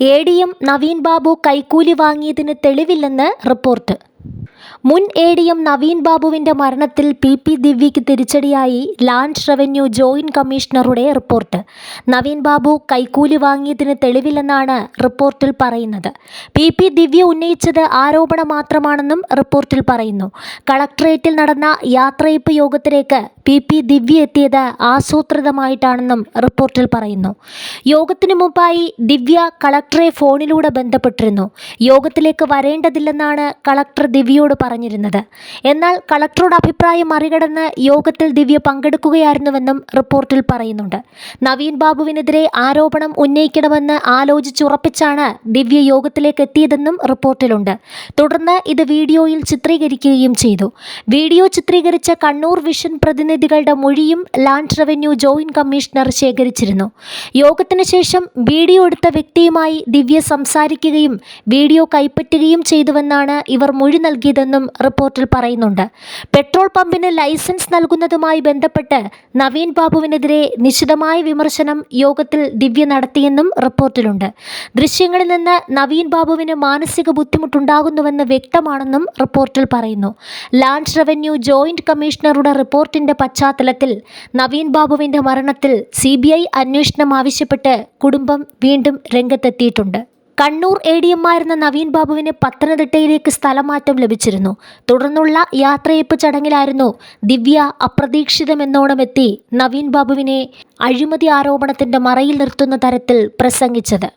A D M Naveen Babu കൈക്കൂലി വാങ്ങിയതിന് തെളിവില്ലെന്ന് റിപ്പോർട്ട്. മുൻ എ ഡി എം നവീൻ ബാബുവിന്റെ മരണത്തിൽ പി പി ദിവ്യയ്ക്ക് തിരിച്ചടിയായി ലാൻഡ് റവന്യൂ ജോയിന്റ് കമ്മീഷണറുടെ റിപ്പോർട്ട്. നവീൻ ബാബു കൈക്കൂലി വാങ്ങിയതിന് തെളിവില്ലെന്നാണ് റിപ്പോർട്ടിൽ പറയുന്നത്. പി പി ദിവ്യ ഉന്നയിച്ചത് ആരോപണം മാത്രമാണെന്നും റിപ്പോർട്ടിൽ പറയുന്നു. കളക്ടറേറ്റിൽ നടന്ന യാത്രയപ്പ് യോഗത്തിലേക്ക് പി പി ദിവ്യ എത്തിയത് ആസൂത്രിതമായിട്ടാണെന്നും റിപ്പോർട്ടിൽ പറയുന്നു. യോഗത്തിനു മുമ്പായി ദിവ്യ കളക്ടറെ ഫോണിലൂടെ ബന്ധപ്പെട്ടിരുന്നു. യോഗത്തിലേക്ക് വരേണ്ടതില്ലെന്നാണ് കളക്ടർ ദിവ്യയോട് പറഞ്ഞിരുന്നത്. എന്നാൽ കളക്ടറുടെ അഭിപ്രായം മറികടന്ന് യോഗത്തിൽ ദിവ്യ പങ്കെടുക്കുകയായിരുന്നുവെന്നും റിപ്പോർട്ടിൽ പറയുന്നുണ്ട്. നവീൻ ബാബുവിനെതിരെ ആരോപണം ഉന്നയിക്കണമെന്ന് ആലോചിച്ചുറപ്പിച്ചാണ് ദിവ്യ യോഗത്തിലേക്ക് എത്തിയതെന്നും റിപ്പോർട്ടിലുണ്ട്. തുടർന്ന് ഇത് വീഡിയോയിൽ ചിത്രീകരിക്കുകയും ചെയ്തു. വീഡിയോ ചിത്രീകരിച്ച കണ്ണൂർ വിഷൻ പ്രതിനിധികളുടെ മൊഴിയും ലാൻഡ് റവന്യൂ ജോയിന്റ് കമ്മീഷണർ ശേഖരിച്ചിരുന്നു. യോഗത്തിന് ശേഷം വീഡിയോ എടുത്ത വ്യക്തിയുമായി ദിവ്യ സംസാരിക്കുകയും വീഡിയോ കൈപ്പറ്റുകയും ചെയ്തുവെന്നാണ് ഇവർ മൊഴി നൽകിയതെന്നും റിപ്പോർട്ടിൽ പറയുന്നുണ്ട്. പെട്രോൾ പമ്പിന് ലൈസൻസ് നൽകുന്നതുമായി ബന്ധപ്പെട്ട് നവീൻ ബാബുവിനെതിരെ നിശിതമായ വിമർശനം യോഗത്തിൽ ദിവ്യ നടത്തിയെന്നും റിപ്പോർട്ടിലുണ്ട്. ദൃശ്യങ്ങളിൽ നിന്ന് നവീൻ ബാബുവിന് മാനസിക ബുദ്ധിമുട്ടുണ്ടാകുന്നുവെന്ന് വ്യക്തമാണെന്നും റിപ്പോർട്ടിൽ പറയുന്നു. ലാൻഡ് റവന്യൂ ജോയിന്റ് കമ്മീഷണറുടെ റിപ്പോർട്ടിന്റെ പശ്ചാത്തലത്തിൽ നവീൻ ബാബുവിന്റെ മരണത്തിൽ സി ബി ഐ അന്വേഷണം ആവശ്യപ്പെട്ട് കുടുംബം വീണ്ടും രംഗത്തെത്തിയിട്ടുണ്ട്. കണ്ണൂർ എ ഡി എം ആയിരുന്ന നവീൻ ബാബുവിന് പത്തനംതിട്ടയിലേക്ക് സ്ഥലമാറ്റം ലഭിച്ചിരുന്നു. തുടർന്നുള്ള യാത്രയപ്പ് ചടങ്ങിലായിരുന്നു ദിവ്യ അപ്രതീക്ഷിതമെന്നോണം എത്തി നവീൻ ബാബുവിനെ അഴിമതി ആരോപണത്തിന്റെ മറയിൽ നിർത്തുന്ന തരത്തിൽ പ്രസംഗിച്ചത്.